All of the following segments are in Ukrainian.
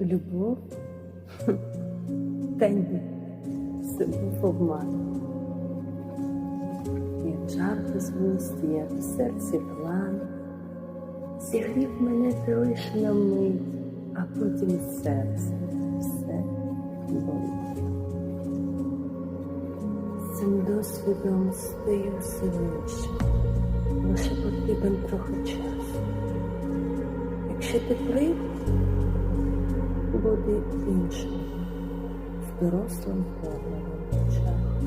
Любов? Та ні, це був обман. Як жарко з вуст, як в серці план, зігрів мене ти лиш на мить, а потім серце все болить. З цим досвідом стаю сильніше, лише потрібен трохи часу. Якщо ти прийдеш, буде іншим, з дорослим поглядом очах.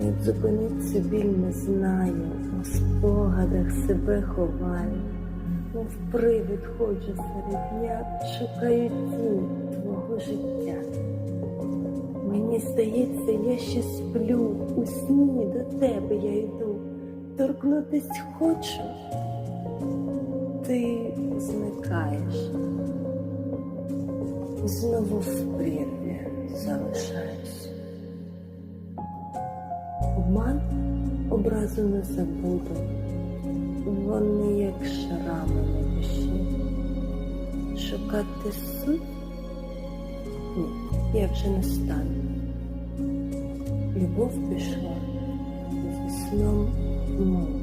Як зупиниться біль, не знаю, у спогадах себе ховаю, мов привид ходжу серед дня, шукаю тінь твого життя. Мені здається, я ще сплю, у сні до тебе я йду, торкнутись хочу, ти зникаєш. Знову в прірві залишаюсь. Обман образу не забуду, вони як шрами на душі. Шукати суть? Ні, я вже не стану. Любов пішла зі сном мов.